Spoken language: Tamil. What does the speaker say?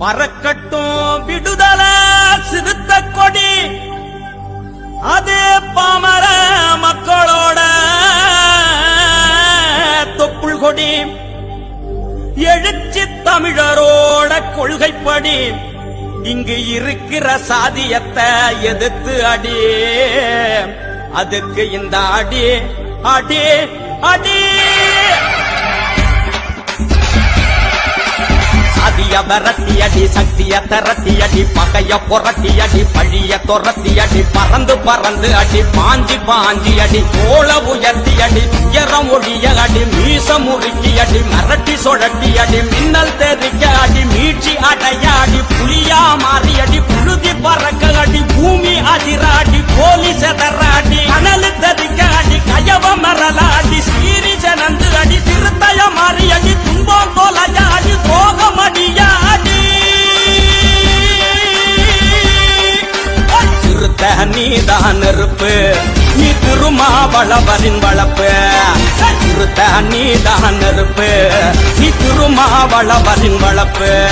பறக்கட்டும் விடுதல சிறுத்த கொடி. அது பாமர மக்களோட தொப்புள் கொடி. எழுச்சி தமிழரோட கொள்கைப்படி. இங்கு இருக்கிற சாதியத்தை எதிர்த்து அடி. அதுக்கு இந்த அடி அடி அடி. சாதிய விரட்டி அடி சக்திய திரட்டி அடி பகைய புரட்டி அடி பழிய துரத்தி அடி பறந்து பறந்து அடி பாஞ்சி பாஞ்சி அடி கோல உயர்த்தி அடி உயரம் ஒழிய அடி மீச முறுக்கி அடி மிரட்டி சுழட்டி அடி மின்னல் தெரிக்க அடி மீட்சி அடைய திருத்த நீதான் நெருப்பு. நீ திருமாவளவரின் வளப்பு. திருத்த நீதான் நெருப்பு. நீ திருமாவளவரின் வளப்பு.